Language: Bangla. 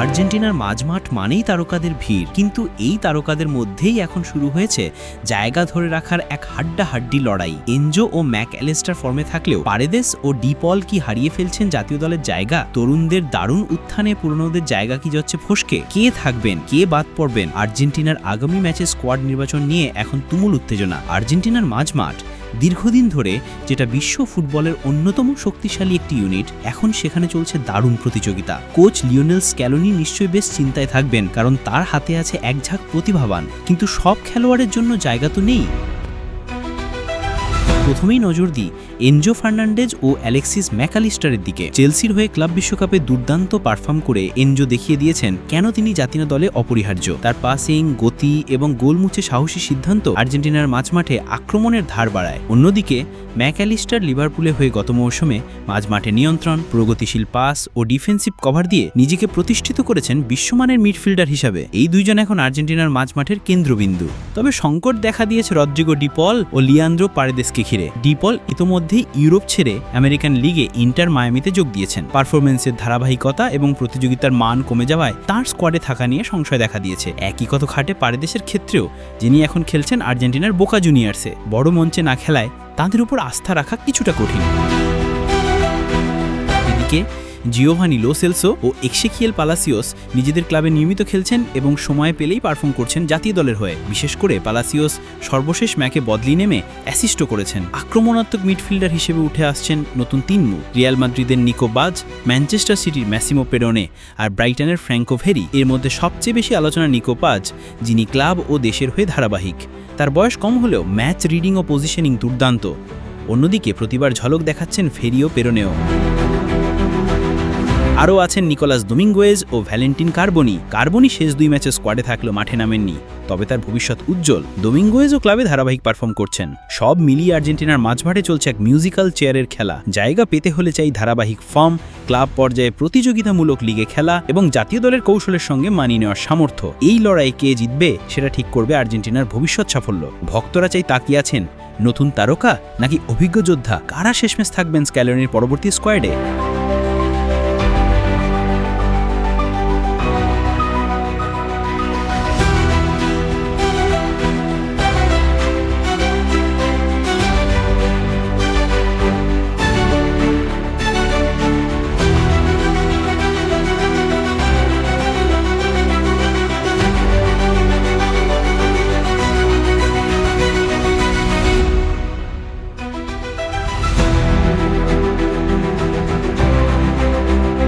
আর্জেন্টিনার মাঝমাঠ মানেই তারকাদের ভিড়। কিন্তু এই তারকাদের মধ্যেই এখন শুরু হয়েছে জায়গা ধরে রাখার এক হাড্ডাহাড্ডি লড়াই। এনজো ও ম্যাক অ্যালেস্টার ফর্মে থাকলেও পারেদেস ও ডিপল কি হারিয়ে ফেলছেন জাতীয় দলের জায়গা? তরুণদের দারুণ উত্থানে পুরনোদের জায়গা কি যাচ্ছে ফসকে? কে থাকবেন? কে বাদ পড়বেন? আর্জেন্টিনার আগামী ম্যাচে স্কোয়াড নির্বাচন নিয়ে এখন তুমুল উত্তেজনা। আর্জেন্টিনার মাঝমাঠ দীর্ঘদিন ধরে যেটা বিশ্ব ফুটবলের অন্যতম শক্তিশালী একটি ইউনিট এখন সেখানে চলছে দারুণ প্রতিযোগিতা। কোচ লিওনেল স্ক্যালোনি নিশ্চয়ই বেশ চিন্তায় থাকবেন, কারণ তার হাতে আছে একঝাক প্রতিভাবান। কিন্তু সব খেলোয়াড়ের জন্য জায়গা তো নেই। প্রথমেই নজর দিই এনজো ফার্নান্ডেজ ও অ্যালেক্সিস ম্যাকালিস্টারের দিকে। চেলসির হয়ে ক্লাব বিশ্বকাপে দুর্দান্ত পারফর্ম করে এনজো দেখিয়ে দিয়েছেন কেন তিনি জাতীয় দলে অপরিহার্য। তার পাসিং, গতি এবং গোল মুছে সাহসী সিদ্ধান্ত আর্জেন্টিনার মাঝমাঠে আক্রমণের ধার বাড়ায়। অন্যদিকে, ম্যাকালিস্টার লিভারপুলে হয়ে গত মৌসুমে মাঝমাঠে নিয়ন্ত্রণ, প্রগতিশীল পাস ও ডিফেন্সিভ কভার দিয়ে নিজেকে প্রতিষ্ঠিত করেছেন বিশ্বমানের মিডফিল্ডার হিসাবে। এই দুইজন এখন আর্জেন্টিনার মাঝমাঠের কেন্দ্রবিন্দু। তবে সংকট দেখা দিয়েছে রদ্রিগো ডিপল ও লিয়ান্দ্রো পারেদেসকে ঘিরে। ডিপল ইতোমধ্যেই ইউরোপ ছেড়ে আমেরিকান লিগে ইন্টার মায়ামিতে যোগ দিয়েছেন। পারফরমেন্সের ধারাবাহিকতা এবং প্রতিযোগিতার মান কমে যাওয়ায় তার স্কোয়াডে থাকা নিয়ে সংশয় দেখা দিয়েছে। একই কত খাটে পারেদেশের ক্ষেত্রেও যিনি এখন খেলছেন আর্জেন্টিনার বোকা জুনিয়র্সে, বড় মঞ্চে না খেলায় তাদের উপর আস্থা রাখা কিছুটা কঠিন। এদিকে জিওভানি লোসেলসো ও এক্সেকিয়েল পালাসিওস নিজেদের ক্লাবে নিয়মিত খেলছেন এবং সময় পেলেই পারফর্ম করছেন জাতীয় দলের হয়ে। বিশেষ করে পালাসিওস সর্বশেষ ম্যাকে বদলি নেমে অ্যাসিস্টও করেছেন। আক্রমণাত্মক মিডফিল্ডার হিসেবে উঠে আসছেন নতুন তিন মুখ রিয়াল মাদ্রিদের নিকো বাজ, ম্যানচেস্টার সিটির ম্যাসিমো পেরোনে আর ব্রাইটনের ফ্র্যাঙ্কো ভেরি। এর মধ্যে সবচেয়ে বেশি আলোচনা নিকো পাজ যিনি ক্লাব ও দেশের হয়ে ধারাবাহিক। তার বয়স কম হলেও ম্যাচ রিডিং ও পজিশনিং দুর্দান্ত। অন্যদিকে প্রতিবার ঝলক দেখাচ্ছেন ফেরিও পেরোনেও। আরও আছেন নিকোলাস ডোমিঙ্গোয়েজ ও ভ্যালেন্টিন কার্বনি। কার্বনি শেষ দুই ম্যাচে স্কোয়াডে থাকলেও মাঠে নামেননি, তবে তার ভবিষ্যৎ উজ্জ্বল। ডোমিঙ্গোয়েজও ক্লাবে ধারাবাহিক পারফর্ম করছেন। সব মিলিয়ে আর্জেন্টিনার মাঝভাটে চলছে এক মিউজিক্যাল চেয়ারের খেলা। জায়গা পেতে হলে চাই ধারাবাহিক ফর্ম, ক্লাব পর্যায়ে প্রতিযোগিতামূলক লিগে খেলা এবং জাতীয় দলের কৌশলের সঙ্গে মানিয়ে নেওয়ার সামর্থ্য। এই লড়াই কে জিতবে, সেটা ঠিক করবে আর্জেন্টিনার ভবিষ্যৎ সাফল্য। ভক্তরা চাই তাকিয়ে আছেন, নতুন তারকা নাকি অভিজ্ঞ যোদ্ধা? কারা শেষমেশ থাকবেন স্ক্যালনির পরবর্তী স্কোয়াডে?